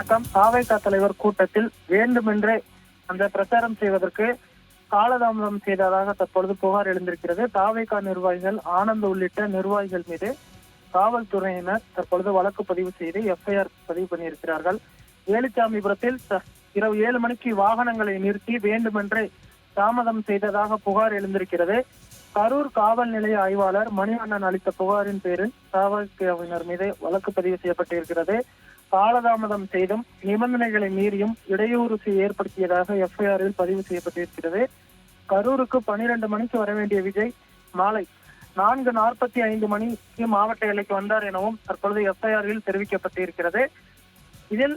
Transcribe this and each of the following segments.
வணக்கம். தாவேகா தலைவர் கூட்டத்தில் வேண்டுமென்றே அந்த பிரச்சாரம் செய்வதற்கு காலதாமதம் செய்ததாக தற்பொழுது புகார் எழுந்திருக்கிறது. தாவேகா நிர்வாகிகள் ஆனந்த் உள்ளிட்ட நிர்வாகிகள் மீது காவல்துறையினர் தற்பொழுது வழக்கு பதிவு செய்து எஃப்ஐஆர் பதிவு பண்ணியிருக்கிறார்கள். வேலுச்சாமிபுரத்தில் இரவு ஏழு மணிக்கு வாகனங்களை நிறுத்தி வேண்டுமென்றே தாமதம் செய்ததாக புகார் எழுந்திருக்கிறது. கரூர் காவல் நிலைய ஆய்வாளர் மணிவண்ணன் அளித்த புகாரின் பேரில் காவல்துறையினர் மீது வழக்கு பதிவு செய்யப்பட்டிருக்கிறது. காலதாமதம் செய்தும் நிபந்தனைகளை மீறியும் இடையூறு ஏற்படுத்தியதாக எஃப்ஐஆரில் பதிவு செய்யப்பட்டிருக்கிறது. கரூருக்கு பனிரெண்டு மணிக்கு வர வேண்டிய விஜய் மாலை நான்கு நாற்பத்தி ஐந்து மணிக்கு மாவட்ட எல்லைக்கு வந்தார் எனவும் தற்பொழுது எஃப்ஐஆரில் தெரிவிக்கப்பட்டிருக்கிறது. இதில்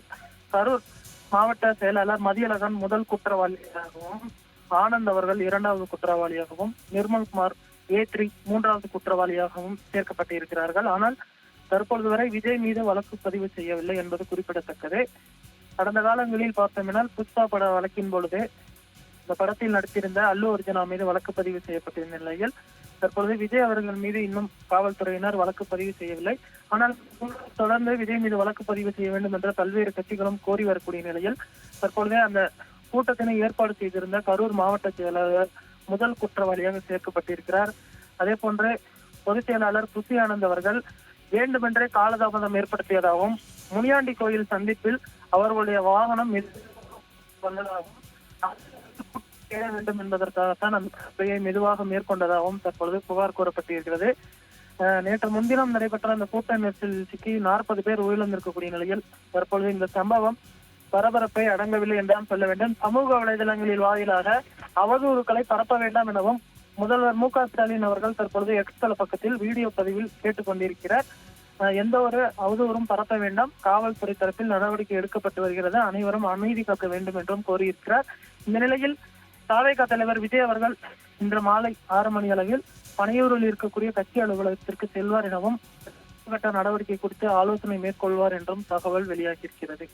கரூர் மாவட்ட செயலாளர் மதியழகன் முதல் குற்றவாளியாகவும் ஆனந்த் அவர்கள் இரண்டாவது குற்றவாளியாகவும் நிர்மல்குமார் ஏ த்ரீ மூன்றாவது குற்றவாளியாகவும் சேர்க்கப்பட்டிருக்கிறார்கள். ஆனால் தற்பொழுது வரை விஜய் மீது வழக்கு பதிவு செய்யவில்லை என்பது குறிப்பிடத்தக்கது. கடந்த காலங்களில் பார்த்தோம்னால் புஷ்பா பட வழக்கின் பொழுது இந்த படத்தில் நடித்திருந்த அல்லு அர்ஜுனா மீது வழக்கு பதிவு செய்யப்பட்டிருந்த நிலையில் தற்பொழுது விஜய் அவர்கள் மீது இன்னும் காவல்துறையினர் வழக்கு பதிவு செய்யவில்லை. ஆனால் தொடர்ந்து விஜய் மீது வழக்கு பதிவு செய்ய வேண்டும் என்ற பல்வேறு கட்சிகளும் கோரி வரக்கூடிய நிலையில் தற்பொழுது அந்த கூட்டத்தினை ஏற்பாடு செய்திருந்த கரூர் மாவட்ட செயலாளர் முதல் குற்றவாளியாக சேர்க்கப்பட்டிருக்கிறார். அதே போன்று பொதுச் செயலாளர் புசி ஆனந்த் அவர்கள் வேண்டுமென்றே காலதாமதம் ஏற்படுத்தியதாகவும் முனியாண்டி கோயில் சந்திப்பில் அவர்களுடைய வாகனம் எதிர் வேண்டும் என்பதற்காகத்தான் அந்த சபையை மெதுவாக மேற்கொண்டதாகவும் தற்பொழுது புகார் கூறப்பட்டிருக்கிறது. நேற்று முன்தினம் நடைபெற்ற அந்த கூட்ட நெரிசலில் சிக்கி நாற்பது பேர் உயிரிழந்திருக்கக்கூடிய நிலையில் தற்பொழுது இந்த சம்பவம் பரபரப்பை அடங்கவில்லை என்றுதான் சொல்ல வேண்டும். சமூக வலைதளங்களில் வாயிலாக அவதூறுகளை பரப்ப வேண்டாம் எனவும் முதல்வர் மு க ஸ்டாலின் அவர்கள் தற்பொழுது எக்ஸ்தல பக்கத்தில் வீடியோ பதிவில் கேட்டுக்கொண்டிருக்கிறார். எந்த ஒரு அவதூறும் பரப்ப வேண்டாம். காவல்துறை தரப்பில் நடவடிக்கை எடுக்கப்பட்டு வருகிறது. அனைவரும் அமைதி காக்க வேண்டும் என்றும் கோரியிருக்கிறார். இந்த நிலையில் தாவேகா தலைவர் விஜய் அவர்கள் இன்று மாலை ஆறு மணி அளவில் பனையூரில் இருக்கக்கூடிய கட்சி அலுவலகத்திற்கு செல்வார் எனவும் கட்ட நடவடிக்கை குறித்து ஆலோசனை மேற்கொள்வார் என்றும் தகவல் வெளியாகியிருக்கிறது.